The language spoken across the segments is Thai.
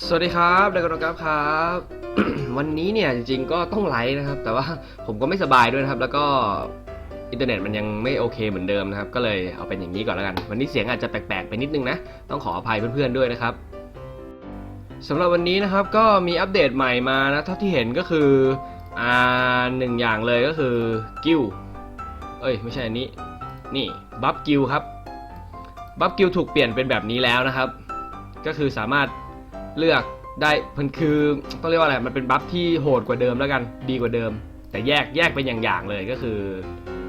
สวัสดีครับดากอนกราฟครับ วันนี้เนี่ยจริงๆก็ต้องไลฟ์นะครับ แต่ว่าผมก็ไม่สบายด้วยนะครับ แล้วก็อินเทอร์เน็ตมันยังไม่โอเคเหมือนเดิมนะครับ ก็เลยเอาเป็นอย่างนี้ก่อนแล้วกัน วันนี้เสียงอาจจะแปลกๆไปนิดนึงนะ ต้องขออภัยเพื่อนๆด้วยนะครับสำหรับวันนี้นะครับก็มีอัปเดตใหม่มานะเท่าที่เห็นก็คืออ่าหนึ่งอย่างเลยก็คือกิลเอ้ยไม่ใช่อันนี้ นี่บัฟกิลครับบัฟกิลถูกเปลี่ยนเป็นแบบนี้แล้วนะครับ ก็คือสามารถ เลือกได้มันคือต้องเรียกว่าอะไรมันเป็นบัฟที่โหดกว่าเดิมแล้วกันดีกว่าเดิม แต่แยกแยกเป็นอย่างๆเลยก็คือ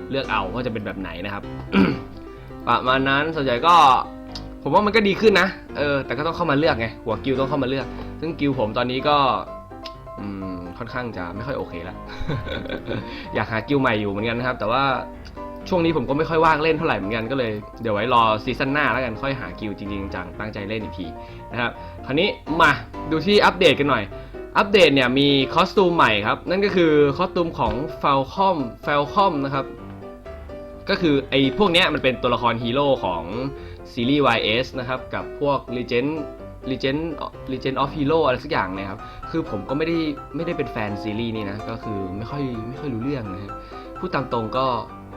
เลือกเอาว่าจะเป็นแบบไหนนะครับประมาณนั้นส่วนใหญ่ก็ผมว่ามันก็ดีขึ้นนะเออแต่ก็ต้องเข้ามาเลือกไงหัวกิลต้องเข้ามาเลือก ซึ่งกิลผมตอนนี้ก็ค่อนข้างจะไม่ค่อยโอเคแล้ว อยากหากิลใหม่อยู่เหมือนกันนะครับ แต่ว่าช่วงนี้ผมก็ไม่ค่อยว่างเล่นเท่าไหร่เหมือนกันก็เลยเดี๋ยวไว้รอซีซั่นหน้าแล้วกันค่อยหากิลจริงๆจังตั้งใจเล่นอีกทีนะครับ คราวนี้มาดูที่อัปเดตกันหน่อย อัปเดตเนี่ยมีคอสตูมใหม่ครับ นั่นก็คือคอสตูมของ Falcom Falcom นะครับ ก็คือไอ้พวกเนี้ยมันเป็นตัวละครฮีโร่ของซีรีส์ YS นะครับ กับพวก Legend Legend Legend of Hero อะไรสักอย่างนี่ยครับ คือผมก็ไม่ได้ไม่ได้เป็นแฟนซีรีส์นี่นะ ก็คือไม่ค่อยไม่ค่อยรู้เรื่องนะฮะพูดตามตรงก็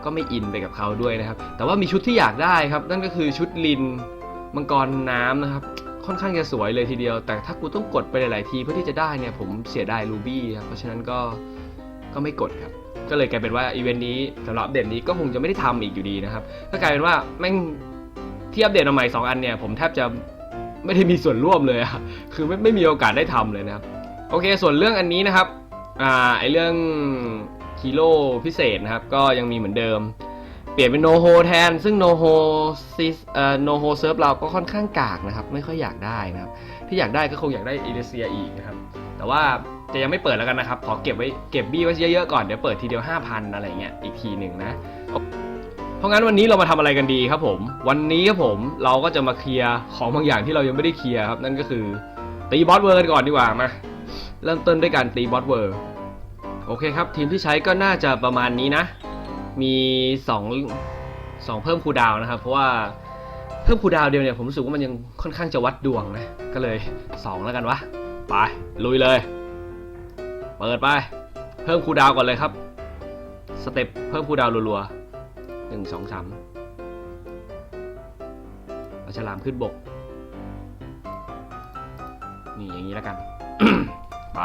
ก็ไม่อินไปกับเขาด้วยนะครับ แต่ว่ามีชุดที่อยากได้ครับ นั่นก็คือชุดลินมังกรน้ำนะครับ ค่อนข้างจะสวยเลยทีเดียว แต่ถ้ากูต้องกดไปหลาย ๆ ทีเพื่อที่จะได้เนี่ยผมเสียดายรูบี้ครับเพราะฉะนั้นก็ก็ไม่กดครับ ก็เลยกลายเป็นว่าอีเวนต์นี้สำหรับอัปเดตนี้ก็คงจะไม่ได้ทำอีกอยู่ดีนะครับก็กลายเป็นว่าแม่งที่อัปเดตมาใหม่สองอันเนี่ยผมแทบจะไม่ได้มีส่วนร่วมเลยอะคือไม่ไม่มีโอกาสได้ทำเลยนะครับโอเค ส่วนเรื่องอันนี้นะครับอ่าไอเรื่องฮีโร่พิเศษนะครับก็ยังมีเหมือนเดิม เปลี่ยนเป็นโนโฮแทน ซึ่งโนโฮซิสเอ่อโนโฮเซิร์ฟเราก็ค่อนข้างกากนะครับ ไม่ค่อยอยากได้นะครับ ที่อยากได้ก็คงอยากได้อิเลเซียอีกนะครับ แต่ว่าจะยังไม่เปิดแล้วกันนะครับ ขอเก็บไว้เก็บบี้ไว้เยอะๆก่อน เดี๋ยวเปิดทีเดียว 5,000 อะไรเงี้ยอีกทีหนึ่งนะ เพราะงั้นวันนี้เรามาทำอะไรกันดีครับผม วันนี้ครับผมเราก็จะมาเคลียร์ของบางอย่างที่เรายังไม่ได้เคลียร์ครับ นั่นก็คือตีบอสเวอร์กันก่อนดีกว่ามาเริ่มต้นด้วยการตีบอสเวอร์โอเคครับทีมที่ใช้ก็น่าจะประมาณนี้นะ มี2 2เพิ่มคูดาวนะครับ เพราะว่าเพิ่มคูดาวเดียวเนี่ยผมรู้สึกว่ามันยังค่อนข้างจะวัดดวงนะ ก็เลย 2 แล้วกันวะ ไป ลุยเลย เปิดไป เพิ่มคูดาวก่อนเลยครับ สเต็ปเพิ่มคูดาวรัวๆหนึ่งสองสามเอาฉลามขึ้นบก นี่อย่างนี้แล้วกัน ไป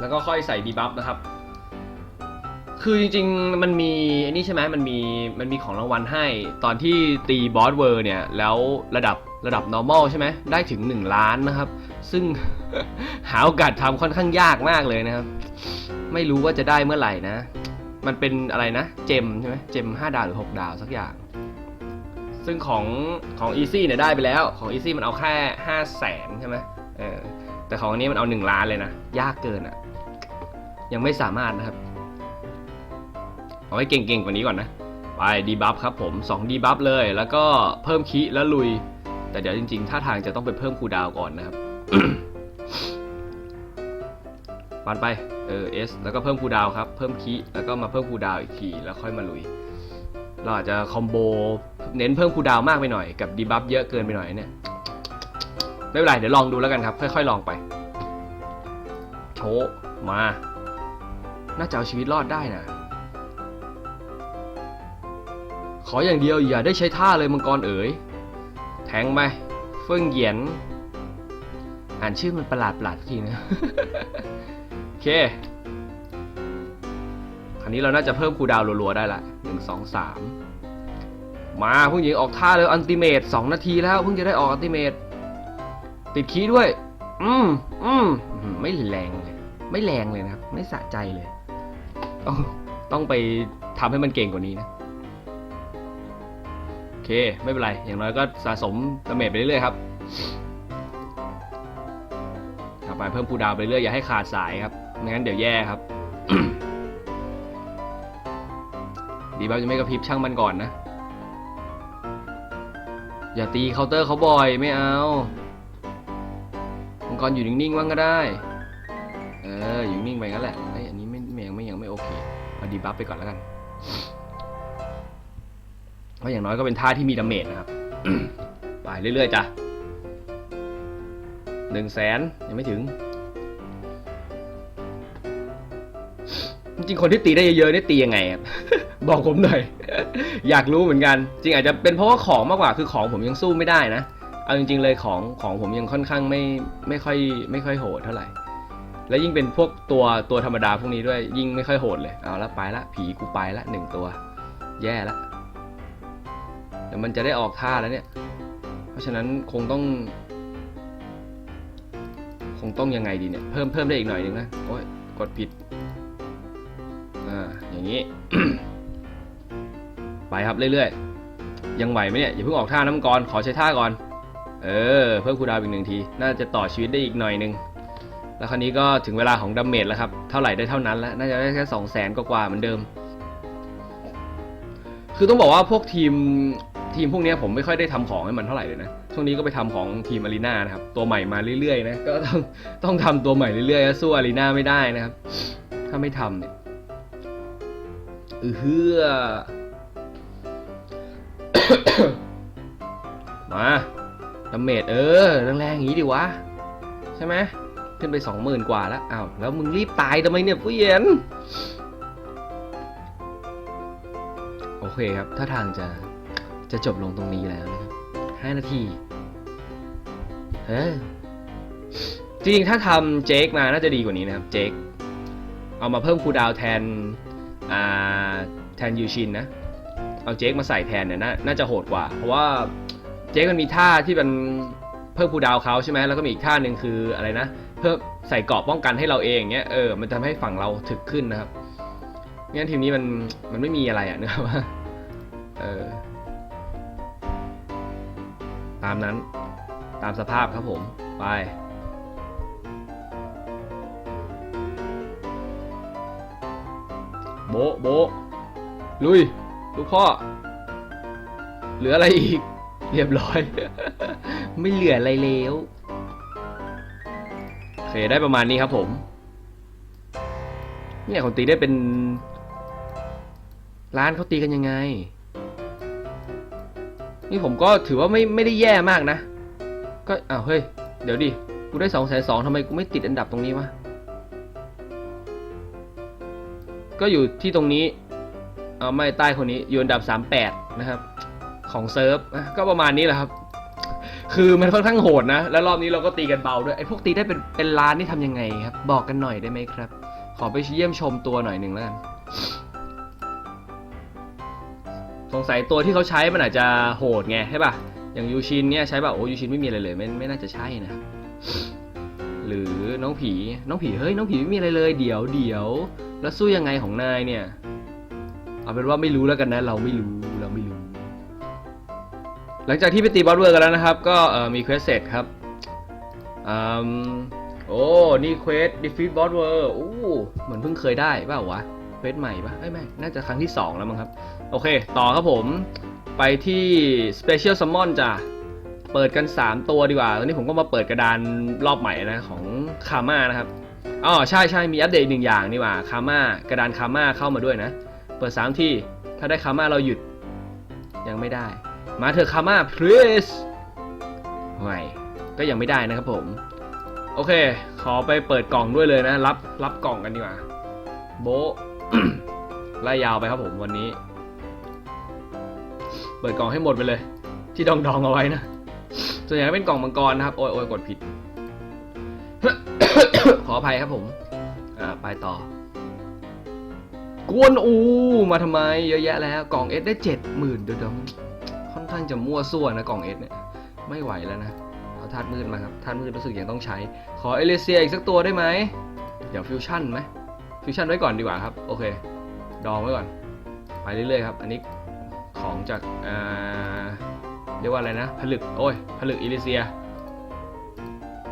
แล้วก็ค่อยใส่ดีบัฟนะครับ คือจริงๆ มันมีอันนี้ใช่ไหมมันมีมันมีของรางวัลให้ ตอนที่ตีบอสเวอร์เนี่ย แล้วระดับระดับ normal ใช่ไหมได้ถึง 1 ล้านนะครับ ซึ่ง หาโอกาสทำค่อนข้างยากมากเลยนะครับ ไม่รู้ว่าจะได้เมื่อไหร่นะ มันเป็นอะไรนะ เจมใช่ไหมเจม 5 ดาวหรือ 6 ดาวสักอย่าง ซึ่งของของ Easy เนี่ยได้ไปแล้ว ของ Easy มันเอาแค่5แสนใช่ไหมเออแต่ของอันนี้มันเอา 1 ล้านเลยนะ ยากเกินอะ่ะ ยังไม่สามารถนะครับ เอาไว้เก่งๆกว่านี้ก่อนนะ ไปดีบัฟครับผม2ดีบัฟเลย แล้วก็เพิ่มคีแล้วลุย แต่เดี๋ยวจริงๆท่าทางจะต้องไปเพิ่มคูดาวก่อนนะครับปันไปเออ S แล้วก็เพิ่มคูดาวครับ เพิ่มคีแล้วก็มาเพิ่มคูดาวอีกทีแล้วค่อยมาลุย เราอาจจะคอมโบเน้นเพิ่มคูดาวมากไปหน่อยกับดีบัฟเยอะเกินไปหน่อยเนี่ยไม่เป็นไรเดี๋ยวลองดูแล้วกันครับ ค่อยๆลองไปโชมา น่าจะเอาชีวิตรอดได้นะ ขออย่างเดียวอย่าได้ใช้ท่าเลยมังกรเอ๋ย แทงไปเฟิ่งเหยียน อ่านชื่อมันประหลาดประหลาดทีนะโอเค คราวนี้เราน่าจะเพิ่มคูดาวรัวๆได้ละหนึ่งสองสามมาผู้หญิงออกท่าเลยอันติเมตสองนาทีแล้วเพิ่งจะได้ออกอันติเมตติดคีย์ด้วย อืมอืมไม่แรงเลย ไม่แรงเลยนะครับไม่สะใจเลย ต้องต้องไปทำให้มันเก่งกว่านี้นะ เคไม่เป็นไร อย่างน้อยก็สะสมดาเมจไปเรื่อยๆครับขับไปเพิ่มคูดาวไปเรื่อยอย่าให้ขาดสายครับไม่งั้นเดี๋ยวแย่ครับ ดีบัฟจะไม่กระพริบช่างมันก่อนนะ อย่าตีเคาน์เตอร์เขาบ่อยไม่เอามังกรอยู่นิ่งๆว่างก็ได้ เอออยู่นิ่งไปงั้นแหละไอยอันนี้ไม่ไม่ยังไม่ยังไม่โอเคเอาดีบัฟไปก่อนแล้วกัน เพราะอย่างน้อยก็เป็นท่าที่มีดาเมจนะครับ ไปเรื่อยๆจ้ะหนึ่งแสนยังไม่ถึง จริงๆคนที่ตีได้เยอะๆนี่ตียังไงครับ บอกผมหน่อย อยากรู้เหมือนกัน จริงอาจจะเป็นเพราะว่าของมากกว่าคือของผมยังสู้ไม่ได้นะ เอาจริง ๆ เลยของของผมยังค่อนข้างไม่ไม่ค่อยไม่ค่อยโหดเท่าไหร่ และยิ่งเป็นพวกตัวตัวธรรมดาพวกนี้ด้วยยิ่งไม่ค่อยโหดเลย เอาละไปละผีกูไปละหนึ่งตัว แย่ละ เดี๋ยวมันจะได้ออกท่าแล้วเนี่ย เพราะฉะนั้นคงต้อง คงต้องยังไงดีเนี่ย เพิ่มเพิ่มได้อีกหน่อยหนึงนะโอ้ยกดผิด อ่า อย่างนี้ ไปครับเรื่อยๆ ยังไหวไหมเนี่ย อย่าเพิ่งออกท่าน้ำก่อน ขอใช้ท่าก่อน เออ เพิ่มคูดาวอีกหนึ่งที น่าจะต่อชีวิตได้อีกหน่อยหนึง แล้วคราวนี้ก็ถึงเวลาของดัมเมจแล้วครับ เท่าไหร่ได้เท่านั้นแล้ว น่าจะได้แค่สองแสนกว่าเหมือนเดิม คือต้องบอกว่าพวกทีม ทีมพวกนี้ผมไม่ค่อยได้ทำของให้มันเท่าไหร่เลยนะช่วงนี้ก็ไปทำของทีมอารีนานะครับตัวใหม่มาเรื่อยๆนะก็ต้องต้องทำตัวใหม่เรื่อยๆสู้อารีนาไม่ได้นะครับ ถ้าไม่ทำเนี่ยเออเฮือมาดาเมจเออแรงๆอย่างนี้ดิวะ ใช่ไหมขึ้นไปสองหมื่นกว่าแล้วอ้าวแล้วมึงรีบตายทำไมเนี่ยผู้เย็น โอเคครับ ถ้าทางจะ จะจบลงตรงนี้แล้วนะครับห้านาทีเออจริงๆถ้าทำเจคมาน่าจะดีกว่านี้นะครับเจคเอามาเพิ่มคูดาวแทนอ่าแทนยูชินนะ เอาเจคมาใส่แทนเนี่ยน,น่าจะโหดกว่า เพราะว่าเจคมันมีท่าที่มันเพิ่มคูดาวเขาใช่ไหมแล้วก็มีอีกท่าหนึ่งคืออะไรนะเพิ่มใส่เกราะป้องกันให้เราเองเงี้ยเออมันทำให้ฝั่งเราถึกขึ้นนะครับงั้นทีมนี้มันมันไม่มีอะไรอะนะครับว่าเออ ตามนั้นตามสภาพครับผม ไป โบโบลุย ลูกพ่อ เหลืออะไรอีก เรียบร้อย ไม่เหลืออะไรแล้วโอเคได้ประมาณนี้ครับผมเนี่ยคนตีได้เป็น ร้านเขาตีกันยังไง นี่ผมก็ถือว่าไม่ไม่ได้แย่มากนะ ก็อ้าวเฮ้ย เดี๋ยวดิ กูได้สองแสนสองทำไมกูไม่ติดอันดับตรงนี้วะ ก็อยู่ที่ตรงนี้ เอาไม่ใต้คนนี้อยู่อันดับ 38 นะครับ ของเซิร์ฟก็ประมาณนี้แหละครับ คือมันค่อนข้างโหดนะ แล้วรอบนี้เราก็ตีกันเบาด้วย ไอ้พวกตีได้เป็นเป็นล้านนี่ทำยังไงครับ บอกกันหน่อยได้ไหมครับ ขอไปเยี่ยมชมตัวหน่อยหนึ่งแล้วกัน สงสัยตัวที่เขาใช้มันอาจจะโหดไงใช่ป่ะ อย่างยูชินเนี่ยใช้แบบโอ้ยูชินไม่มีอะไรเลยไม่ไม่น่าจะใช่นะ หรือน้องผีน้องผีเฮ้ยน้องผีไม่มีอะไรเลยเดี๋ยวเดี๋ยวแล้วสู้ยังไงของนายเนี่ย เอาเป็นว่าไม่รู้แล้วกันนะ เราไม่รู้เราไม่รู้ หลังจากที่ไปตีบอสเวอร์กันแล้วนะครับ ก็มีเควสเสร็จครับอโอ้นี่เควส defeat boss world โอ้เหมือนเพิ่งเคยได้เปล่าวะ เควสใหม่ปะไม่ไม่น่าจะครั้งที่สองแล้วมั้งครับ โอเค ต่อครับผม ไปที่ Special Summon จ้ะ เปิดกัน 3 ตัวดีกว่า ตอนนี้ผมก็มาเปิดกระดานรอบใหม่นะของคาม่านะครับ อ๋อ ใช่ใช่มีอัปเดตหนึ่งอย่างนี่ว่าคาม่ากระดานคาม่าเข้ามาด้วยนะ เปิด 3 ที่ ถ้าได้คาม่าเราหยุด ยังไม่ได้ มาเถอะคาม่า please ห่วยก็ยังไม่ได้นะครับผม โอเค ขอไปเปิดกล่องด้วยเลยนะ รับรับกล่องกันดีกว่า โบ ไล่ยาวไปครับผมวันนี้ เปิดกล่องให้หมดไปเลย ที่ดองดองๆเอาไว้นะส่วนใหญ่เป็นกล่องมังกรนะครับ โอ้ยโอ้ยกดผิด ขออภัยครับผม อ่า ไปต่อกวนอูมาทำไม เยอะแยะแล้ว กล่องเอสได้เจ็ดหมื่นเดี๋ยวค่อนข้างจะมั่วซั่วนะกล่องเอสเนี่ย ไม่ไหวแล้วนะเอาธาตุมืดมาครับธาตุมืดรู้สึกยังต้องใช้ ขอเอเลเซียอีกสักตัวได้ไหมเดี๋ยวฟิวชั่นไหม ฟิวชั่นไว้ก่อนดีกว่าครับ โอเค ดองไว้ก่อน ไปเรื่อยๆครับ อันนี้ของจากอ่าเรียกว่าอะไรนะ ผลึก โอ้ย ผลึกอิลิเซีย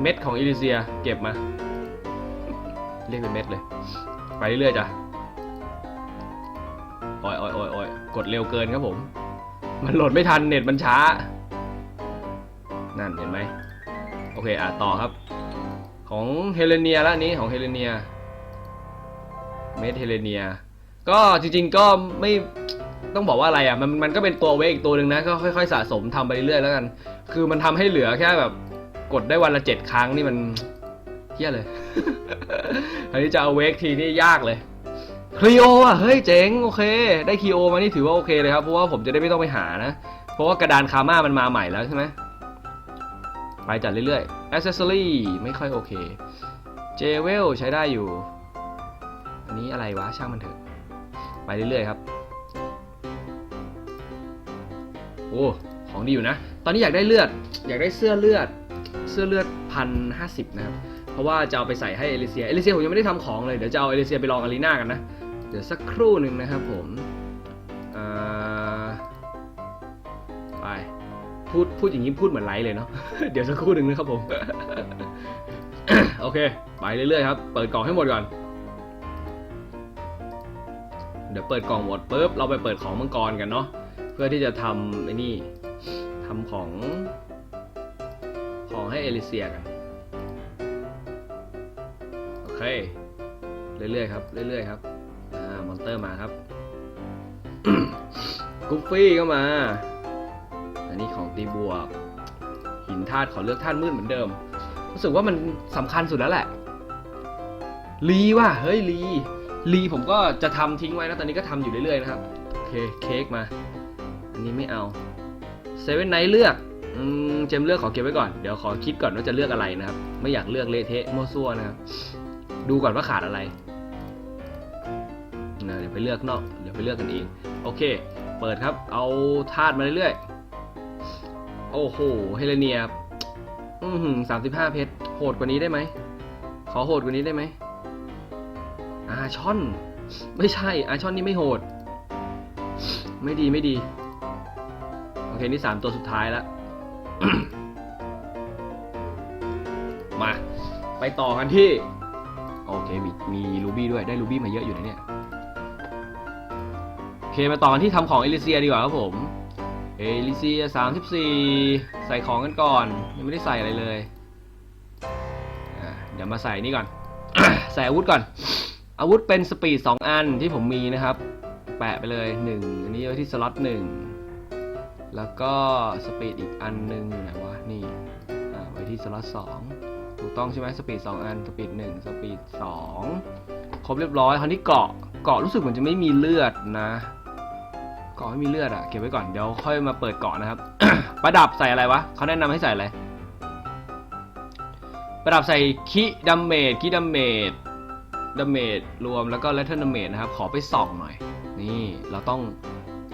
เม็ดของอิลิเซีย เก็บมา เรียกเป็นเม็ดเลย ไปเรื่อยๆจ้ะโอ้ยโอ้ยโอ้ยโอ้ยกดเร็วเกินครับผม มันโหลดไม่ทัน เน็ตมันช้า นั่นเห็นไหม โอเค อะ ต่อครับ ของเฮเลเนียละนนี้ของเฮเลเนีย เมเฮเลเนีย ก็จริงๆก็ไม่ต้องบอกว่าอะไรอะมันมันก็เป็นตัวเวกอีกตัวหนึ่งนะ ก็ค่อยๆสะสมทำไปเรื่อยๆแล้วกัน คือมันทำให้เหลือแค่แบบกดได้วันละเจ็ดครั้งนี่มันเฮี้ยเลย อันนี้จะเอาเวกทีนี่ยากเลยคลีโออะเฮ้ยเจ๋งโอเค ได้คีโอมานี่ถือว่าโอเคเลยครับเพราะว่าผมจะได้ไม่ต้องไปหานะ เพราะว่ากระดานคาม่ามันมาใหม่แล้วใช่ไหมไปจัดเรื่อยๆ accessory ไม่ค่อยโอเค j w e l ใช้ได้อยู่ นนี้อะไรวะช่างมันเถอะไปเรื่อยๆครับ โอ้ของดีอยู่นะ ตอนนี้อยากได้เลือด อยากได้เสื้อเลือด เสื้อเลือดพันห้าสิบนะครับ เพราะว่าจะเอาไปใส่ให้เอลิเซีย เอลิเซียผมยังไม่ได้ทำของเลย เดี๋ยวจะเอาเอลิเซียไปลองอารีนากันนะ เดี๋ยวสักครู่หนึ่งนะครับผมไปพูดพูดอย่างนี้พูดเหมือนไลฟ์เลยเนาะ เดี๋ยวสักครู่หนึ่งนะครับผม โอเค ไปเรื่อยๆครับ เปิดกล่องให้หมดก่อน ดี๋ยวเปิดกล่องหมดปุ๊บเราไปเปิดของมังกรกันเนาะเพื่อที่จะทำไอ้นี่ทำของ ของให้เอลิเซียกันโอเคเรื่อยๆครับเรื่อยๆครับอ่ามอนเตอร์มาครับกุฟฟี่ก็มา อันนี้ของตีบวก หินธาตุขอเลือกธาตุมืดเหมือนเดิม รู้สึกว่ามันสำคัญสุดแล้วแหละ ลีว่ะ เฮ้ยลี ลีผมก็จะทำทิ้งไว้นะตอนนี้ก็ทำอยู่เรื่อยๆนะครับโอเคเค้กมา อันนี้ไม่เอาเซเว่นไนท์เลือกอืมเจมเลือกขอเก็บไว้ก่อน เดี๋ยวขอคิดก่อนว่าจะเลือกอะไรนะครับ ไม่อยากเลือกเละเทะมั่วซั่วนะครับ ดูก่อนว่าขาดอะไรนะเดี๋ยวไปเลือกนอก เดี๋ยวไปเลือกกันเอง โอเค เปิดครับ เอาธาตุมาเรื่อยๆ โอ้โห เฮเลเนียอือหือสามสิบห้าเพชร โหดกว่านี้ได้ไหม ขอโหดกว่านี้ได้ไหม อาชอน ไม่ใช่ อาชอนนี่ไม่โหด ไม่ดีไม่ดี โอเค นี่สามตัวสุดท้ายแล้ว มา ไปต่อกันที่ โอเค มีมีรูบี้ด้วย ได้รูบี้มาเยอะอยู่นะเนี่ยโอเค มาต่อกันที่ทำของเอลิเซียดีกว่าครับผม เอลิเซียสามสิบสี่ใส่ของกันก่อน ยังไม่ได้ใส่อะไรเลย เดี๋ยวมาใส่นี่ก่อนใส่อาวุธก่อน อาวุธเป็นสปีด 2 อันที่ผมมีนะครับ แปะไปเลย 1 อันนี้ไว้ที่สล็อต1แล้วก็สปีดอีกอันหนึงอยู่ไหนวะ นี่อ่าไว้ที่สล็อต2ถูกต้องใช่ไหมสปีด 2 อัน สปีด 1 สปีด 2 ครบเรียบร้อยคราวนี้เกาะเกาะรู้สึกเหมือนจะไม่มีเลือดนะเกาะไม่มีเลือดอะเก็บไว้ก่อนเดี๋ยวค่อยมาเปิดเกาะนะครับ ประดับใส่อะไรวะเขาแนะนำให้ใส่อะไรประดับใส่คิดัมเมจคิดัมเมจ ดาเมจรวมแล้วก็เลเทอร์ดาเมจนะครับ ขอไปส่องหน่อย นี่เราต้อง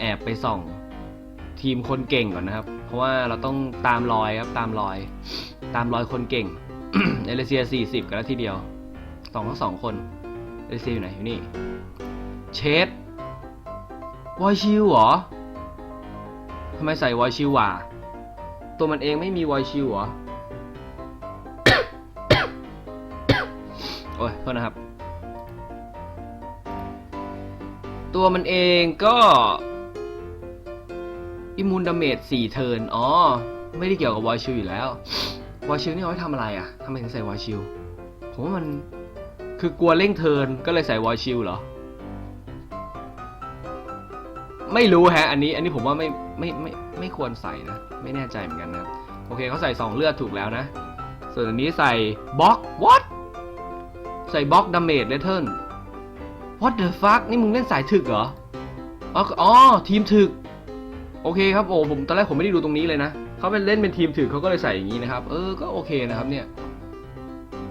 แอบไปส่องทีมคนเก่งก่อนนะครับ เพราะว่าเราต้องตามรอยครับตามรอย ตามรอยคนเก่งเอเลเซีย 40 กันแล้วทีเดียวสองทั้งสองคนเอเลเซียอยู่ไหนอยู่นี่ เชดวอยชิลเหรอทำไมใส่วอยชิลวะตัวมันเองไม่มีวอยชิลเหรอ โอ้ยโทษนะครับ ตัวมันเองก็อิมูนดาเมจสี่เทิร์นอ๋อ ไม่ได้เกี่ยวกับวอยชิลอยู่แล้ว วอยชิลนี่เอาไว้ทำอะไรอะทำไมถึงใส่วอยชิลผมว่ามันคือกลัวเร่งเทิร์นก็เลยใส่วอยชิลเหรอ ไม่รู้แฮะ อันนี้ อันนี้ผมว่าไม่ไม่ไม่ไม่ควรใส่นะ ไม่แน่ใจเหมือนกันนะ โอเคเขาใส่สองเลือดถูกแล้วนะ ส่วนอันนี้ใส่บล็อก what ใส่บล็อกดาเมจเลเทิร์น what the fuck นี่มึงเล่นสายถึกเหรอ อ๋ออทีมถึก โอเคครับโอ้ผมตอนแรกผมไม่ได้ดูตรงนี้เลยนะเขาเป็นเล่นเป็นทีมถึกเขาก็เลยใส่อย่างนี้นะครับ เออ ก็โอเคนะครับเนี่ย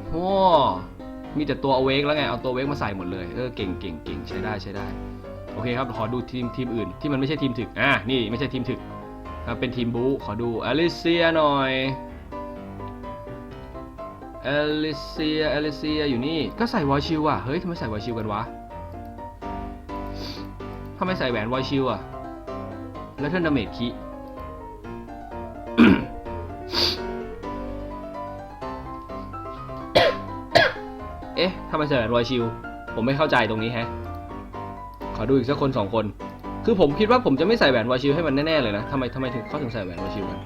โอ้มีแต่ตัวเเวกแล้วไง เอาตัวเวกมาใส่หมดเลย เออ เก่งเก่งเก่งใช้ได้ใช้ได้ โอเคครับ ขอดูทีมทีมอื่นที่มันไม่ใช่ทีมถึก อะ นี่ไม่ใช่ทีมถึกครับเป็นทีมบูขอดูอลิเซียหน่อยอลิเซียอลิเซียอยู่นี่ ก็ใส่วอชิลอะ เฮ้ยทำไมใส่วอชิลกันวะ ทำไม่ใส่แหวนวอยชิลอะแล้วเทนดาเมจคีเอ๊ะทำไมใส่แหวนวอยชิลผมไม่เข้าใจตรงนี้แฮะ ขอดูอีกสักคนสองคน คือผมคิดว่าผมจะไม่ใส่แหวนวอยชิลให้มันแน่ๆเลยนะทำไมทำไมถึงเขาถึงใส่แหวนวอยชิลกัน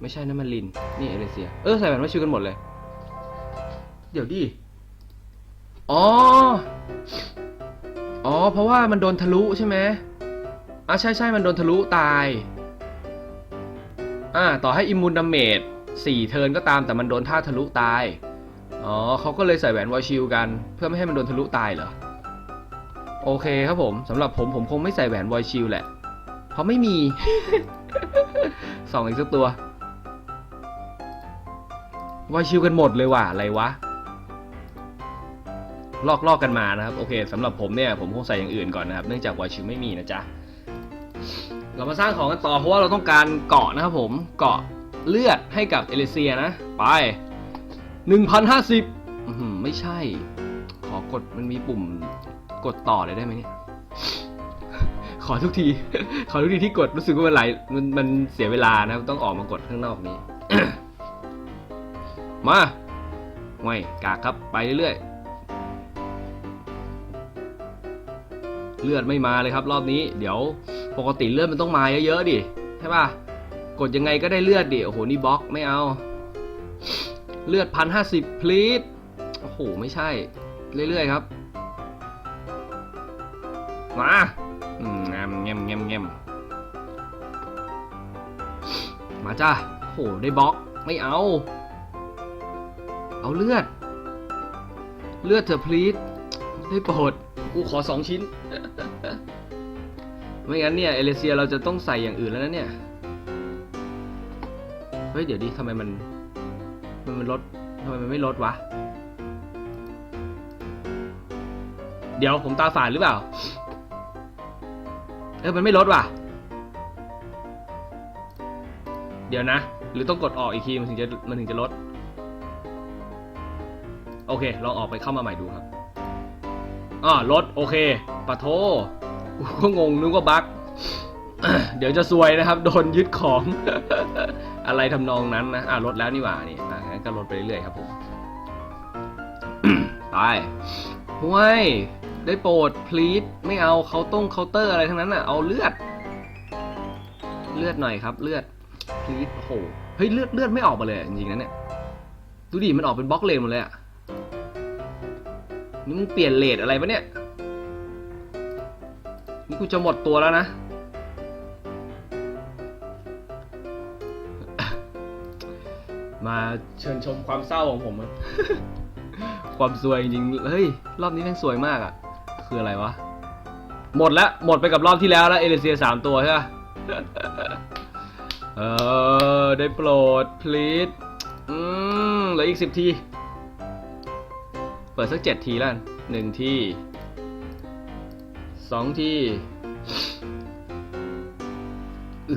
ไม่ใช่นะมันลิน นี่เอเลเซีย เออใส่แหวนวอยชิลกันหมดเลย เดี๋ยวดิ อ๋อ อ๋อ เพราะว่ามันโดนทะลุใช่ไหมอะใช่ใช่มันโดนทะลุตาย อ่า ต่อให้อิมมูนดาเมจสี่เทิร์นก็ตามแต่มันโดนท่าทะลุตาย อ๋อเขาก็เลยใส่แหวนวอชิลกัน เพื่อไม่ให้มันโดนทะลุตายเหรอ โอเคครับผมสำหรับผมผมคงไม่ใส่แหวนวอชิลแหละ เพราะไม่มีส่องอีกสักตัววอชิลกันหมดเลยว่ะอะไรวะ ลอกลอกกันมานะครับ โอเคสำหรับผมเนี่ยผมคงใส่อย่างอื่นก่อนนะครับ เนื่องจากวอยชิลไม่มีนะจ๊ะ เรามาสร้างของกันต่อเพราะว่าเราต้องการเกาะนะครับผม เกาะเลือดให้กับเอลิเซียนะ ไปหนึ่งพันห้าสิบไม่ใช่ ขอกดมันมีปุ่มกดต่อเลยได้ไหมเนี่ย ขอทุกที ขอทุกทีที่กดรู้สึกว่ามันไหลมันมันเสียเวลานะ ต้องออกมากดข้างนอกนี้ มาไม่กากครับ ไปเรื่อยๆ เลือดไม่มาเลยครับ รอบนี้เดี๋ยวปกติเลือดมันต้องมาเยอะๆดิใช่ป่ะกดยังไงก็ได้เลือดดิโอ้โหนี่บล็อกไม่เอา เลือดพันห้าสิบพลีดโอ้โหไม่ใช่ เรื่อยๆครับมาอืมแงมแงมแงมมาจ้าโอ้โหได้บล็อกไม่เอา เอาเลือด เลือดเถอะพลีดได้โปรดกูขอสองชิ้น ไม่งั้นเนี่ยเอเลเซียเราจะต้องใส่อย่างอื่นแล้วนะเนี่ย เฮ้ยเดี๋ยวดิทำไมมัน มันมันลดทำไมมันไม่ลดวะ เดี๋ยวผมตาฝาดหรือเปล่า เออมันไม่ลดว่ะ เดี๋ยวนะ หรือต้องกดออกอีกทีมันถึงจะมันถึงจะลด โอเค ลองออกไปเข้ามาใหม่ดูครับอ่าลดโอเคปะโท กูก็งงนึกว่าบั๊กเดี๋ยวจะซวยนะครับ โดนยึดของ อะไรทำนองนั้นนะอ่าลดแล้วนี่หว่านี่อ่างั้นก็ลดไปเรื่อยๆครับผมไปห้วยได้โปรด please ไม่เอาเขาต้องเคาน์เตอร์อะไรทั้งนั้นอะ เอาเลือด เลือดหน่อยครับ เลือด please โอ้โหเฮ้ยเลือดเลือดไม่ออกมาเลยจริงๆนะเนี่ยดูดิมันออกเป็นบล็อกเลนหมดเลยอะนี่มึงเปลี่ยนเลทอะไรปะเนี่ย นี่กูจะหมดตัวแล้วนะมาเชิญชมความเศร้าของผมความสวยจริงเฮ้ย รอบนี้แม่งสวยมากอะคืออะไรวะ หมดแล้ว หมดไปกับรอบที่แล้วแล้วเอเลเซียสามตัวใช่ปะเออ ได้โปรด please อืมเหลืออีกสิบที เปิดสักเจ็ดทีแล้วหนึ่งที สองที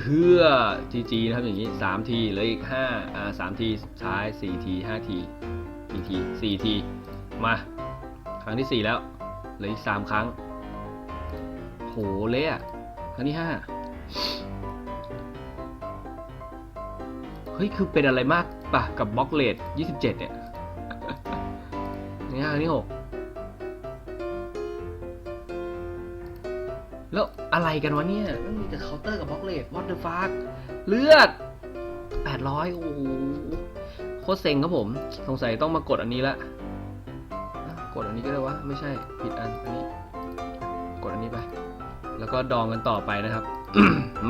เฮือจีจีนะครับอย่างนี้สามทีเหลืออีกห้าอ่าสามทีสุดท้ายสี่ทีห้าทีกี่ทีสี่ทีมา ครั้งที่สี่แล้วเหลืออีกสามครั้งโหเละอะครั้งที่ห้าเฮ้ย คือเป็นอะไรมากปะกับบล็อกเลดยี่สิบเจ็ดเนี่ยนี่ครั้งที่หก แล้วอะไรกันวะเนี่ยมันมีแต่เคาน์เตอร์กับบล็อกเลด what the fuck เลือดแปดร้อยโอ้โหโคตรเซ็งครับผม สงสัยต้องมากดอันนี้ละกดอันนี้ก็ได้วะ ไม่ใช่ผิดอันอันนี้ กดอันนี้ไป แล้วก็ดองกันต่อไปนะครับ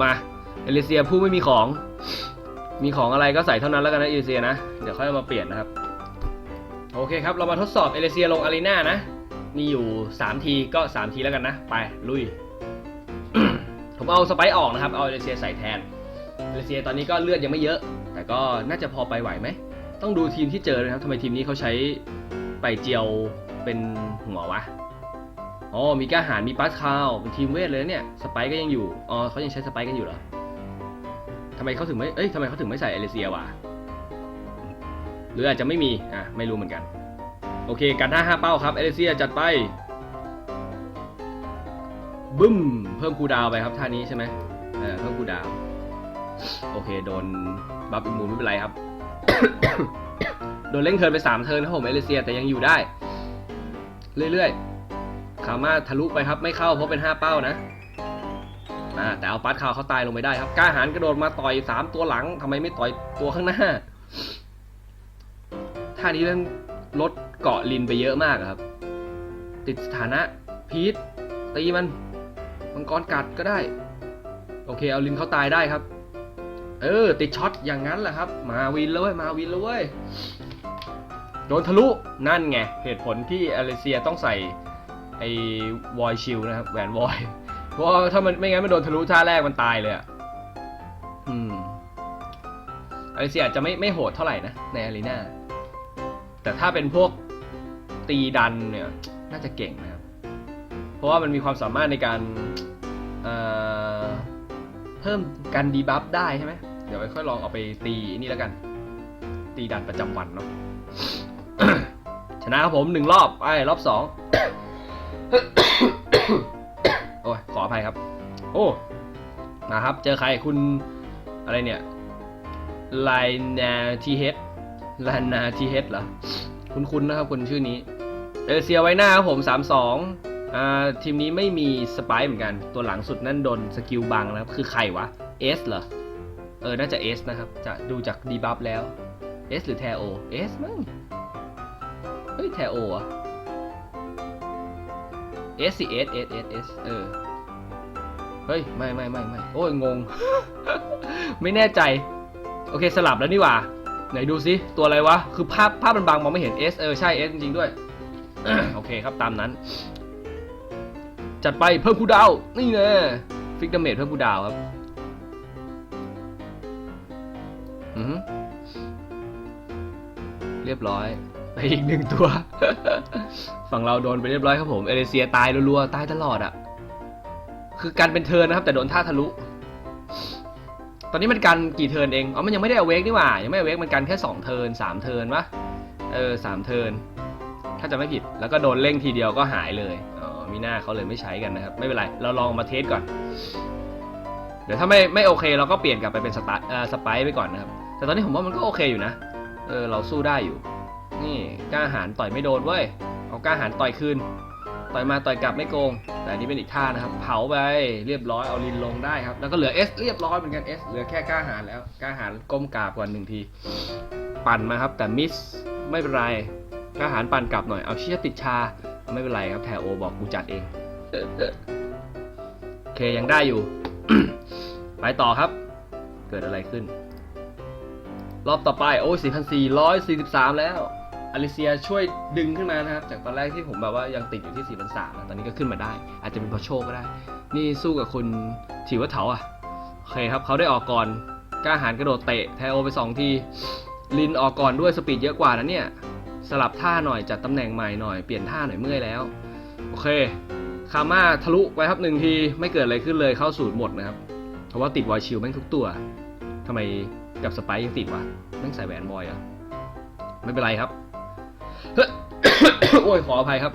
มาเอลิเซียผู้ไม่มีของ มีของอะไรก็ใส่เท่านั้นแล้วกันนะเอลิเซียนะ เดี๋ยวค่อยมาเปลี่ยนนะครับ โอเคครับ เรามาทดสอบเอเลเซียลงอารีนานะ มีอยู่ 3 ทีก็ 3 ทีแล้วกันนะ ไป ลุย ผมเอาสไปซ์ออกนะครับ เอาเอเลเซียใส่แทนเอเลเซียตอนนี้ก็เลือดยังไม่เยอะ แต่ก็น่าจะพอไปไหวไหม ต้องดูทีมที่เจอนะครับทำไมทีมนี้เขาใช้ไปเจียวเป็นหัววะ อ๋อ มีก้าหารมีปัสคาวเป็นทีมเวทเลยเนี่ย สไปซ์ก็ยังอยู่ อ๋อเขายังใช้สไปซ์กันอยู่เหรอทำไมเขาถึงไม่ เอ้ยทำไมเขาถึงไม่ใส่เอเลเซียวะ หรืออาจจะไม่มี อะ ไม่รู้เหมือนกัน โอเค การท่าห้าเป้าครับ เอเลเซียจัดไป บึ้ม เพิ่มคูดาวไปครับท่านี้ใช่ไหมเออเพิ่มคูดาวโอเคโดนบัฟอิมูนไม่เป็นไรครับ โดนเล่งเทินไป3เทิร์นครับผมเอเลเซียแต่ยังอยู่ได้ เรื่อยๆคามาทะลุไปครับไม่เข้าเพราะเป็น5เป้านะอ่าแต่เอาปัดคาวเขาตายลงไปได้ครับกล้าหารกระโดดมาต่อย3ตัวหลังทำไมไม่ต่อยตัวข้างหน้าท่านี้เรื่องลดเกาะลินไปเยอะมากครับ ติดสถานะพีทตีมัน มังกรกัดก็ได้ โอเค เอาลินเขาตายได้ครับ เออ ติดช็อตอย่างนั้นแหละครับ มาวินแล้วเว้ย มาวินแล้วเว้ย โดนทะลุ นั่นไง เหตุผลที่อเลเซียต้องใส่ไอ้วอยชิลนะครับ แหวนวอย เพราะถ้ามันไม่งั้นมันโดนทะลุท่าแรกมันตายเลยอะ อืมอเลเซียอาจจะไม่ไม่โหดเท่าไหร่นะในอารีนาแต่ถ้าเป็นพวกตีดันเนี่ยน่าจะเก่งนะครับ เพราะว่ามันมีความสามารถในการ เพิ่มการดีบัฟได้ใช่ไหมเดี๋ยวไว้ค่อยลองเอาไปตีนี่แล้วกัน ตีดันประจำวันเนาะชนะครับผมหนึ่งรอบไปรอบสองโอ้ยขออภัยครับ โอ้นะครับ เจอใครคุณอะไรเนี่ยไลนาทีเฮดไลนาทีเฮดเหรอ คุณๆนะครับคนชื่อนี้เอเซียไว้หน้าครับผม3 2อ่า ทีมนี้ไม่มีสไปร์เหมือนกัน ตัวหลังสุดนั่นโดนสกิลบังนะครับ คือใครวะเอสเหรอ เออ น่าจะเอสนะครับ จะดูจากดีบัฟแล้วเอสหรือแทโอเอสมั้ง เฮ้ย แทโออะเอสสิเอสเอสเอสเอสเออ เฮ้ย ไม่ไม่ไม่ไม่โอ้ย งง ไม่แน่ใจ โอเค สลับแล้วนี่หว่า ไหนดูซิ ตัวอะไรวะ คือภาพภาพมันบางมองไม่เห็น S เออ ใช่ S จริงๆด้วย โอเคครับตามนั้น จัดไปเพิ่มคูดาวน์นี่ไงฟิกดาเมจเพิ่มคูดาวครับอือเรียบร้อย ไปอีกหนึ่งตัว ฝั่งเราโดนไปเรียบร้อยครับผม เอเลเซียตายรัวๆ ตายตลอดอะคือการเป็นเทินนะครับ แต่โดนท่าทะลุ ตอนนี้มันกันกี่เทินเอง อ๋อ มันยังไม่ได้เอเวกนี่หว่า ยังไม่เอเวกมันกันแค่2เทิร์น3เทินวะ เออสามเทิน ถ้าจะไม่ผิด แล้วก็โดนเร่งทีเดียวก็หายเลย อ๋อ มีหน้าเขาเลยไม่ใช้กันนะครับ ไม่เป็นไร เราลองมาเทสก่อน เดี๋ยวถ้าไม่ไม่โอเคเราก็เปลี่ยนกลับไปเป็นสตาร์สไปร์ไปก่อนนะครับ แต่ตอนนี้ผมว่ามันก็โอเคอยู่นะ เออเราสู้ได้อยู่ นี่กล้าหารต่อยไม่โดนเว้ย เอากล้าหารต่อยคืน ต่อยมาต่อยกลับไม่โกง แต่อันนี้เป็นอีกท่านะครับ เผาไปเรียบร้อยเอาลินลงได้ครับ แล้วก็เหลือ S เรียบร้อยเหมือนกัน S เหลือแค่กล้าหารแล้ว กล้าหารก้มกราบก่อนหนึ่งที ปั่นมาครับ แต่มิสไม่เป็นไรกล้าหารปั่นกลับหน่อย เอาเชี่ยติดชา ไม่เป็นไรครับแทโอบอกกูจัดเองโอเคยังได้อยู่ ไปต่อครับ เกิดอะไรขึ้น รอบต่อไปโอ้ย4,443 แล้วอลิเซียช่วยดึงขึ้นมานะครับ จากตอนแรกที่ผมแบบว่ายังติดอยู่ที่4 3 0 0นะตอนนี้ก็ขึ้นมาได้ อาจจะเป็นเพราะโชคก็ได้ นี่สู้กับคุณถีวัฒเถาอะโอเคครับเขาได้ออกก่อนกล้าหารกระโดดเตะแทโอไป 2 ที ลินออกก่อนด้วยสปีดเยอะกว่านะเนี่ย สลับท่าหน่อยจัดตำแหน่งใหม่หน่อยเปลี่ยนท่าหน่อยเมื่อยแล้ว โอเคคาม่าทะลุไปครับหนึ่งทีไม่เกิดอะไรขึ้นเลยเข้าสูตรหมดนะครับเพราะว่าติดวอยชิลแม่งทุกตัวทำไมกับสไปยังติดวะแม่งใส่แหวนบอยอะไม่เป็นไรครับโอ้ยขออภัยครับ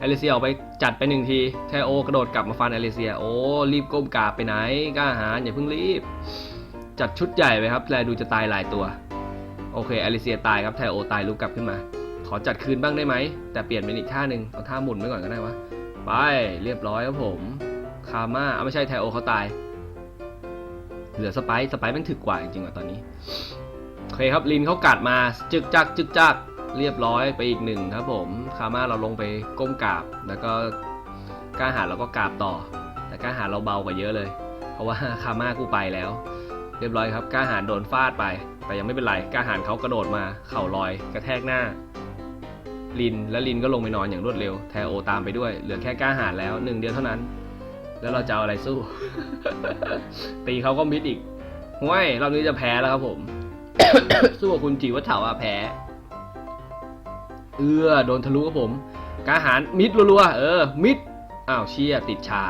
อลิเซียออกไปจัดไปหนึ่งทีแทโอกระโดดกลับมาฟันอลิเซีย โอ้รีบก้มกราบไปไหนกล้าหาญอย่าเพิ่งรีบ จัดชุดใหญ่ไปครับแลดูจะตายหลายตัว โอเคอลิเซียตายครับแทโอตายลุกกลับขึ้นมา ขอจัดคืนบ้างได้ไหม แต่เปลี่ยนเป็นอีกท่าหนึ่งเอาท่าหมุนไว้ก่อนก็ได้วะ ไปเรียบร้อยครับผมคาม่าเอาไม่ใช่ไทโอเขาตาย เหลือสไปสไปแม่งถึกกว่าจริงๆว่ะตอนนี้โอเคครับลินเขากัดมาจึกจักจึกจักเรียบร้อยไปอีกหนึ่งครับผมคาม่าเราลงไปก้มกราบ แล้วก็กล้าหาเราก็กราบต่อ แต่กล้าหาเราเบากว่าเยอะเลย เพราะว่าคาม่ากูไปแล้ว เรียบร้อยครับกล้าหาโดนฟาดไป แต่ยังไม่เป็นไรกาหาญเขากระโดดมาเข่าลอย กระแทกหน้า ลินและลินก็ลงไปนอนอย่างรวดเร็ว แทโอตามไปด้วย เหลือแค่กล้าหาญแล้วหนึ่งเดียวเท่านั้น แล้วเราจะเอาอะไรสู้ ตีเขาก็มิดอีกห้วยรอบนี้จะแพ้แล้วครับผม สู้กับคุณจีวัฒเถาอะแพ้เอื้อโดนทะลุครับผมกล้าหารมิดรัวๆเออ มิดอ้าวเชี่ยติดชา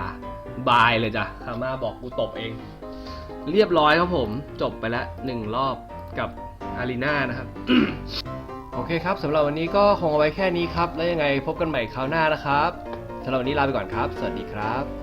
บายเลยจ้ะคาม่าบอกกูตบเอง เรียบร้อยครับผม จบไปแล้วหนึ่งรอบ กับอารีนานะครับ โอเคครับสำหรับวันนี้ก็คงเอาไว้แค่นี้ครับ แล้วยังไงพบกันใหม่คราวหน้านะครับสำหรับวันนี้ลาไปก่อนครับ สวัสดีครับ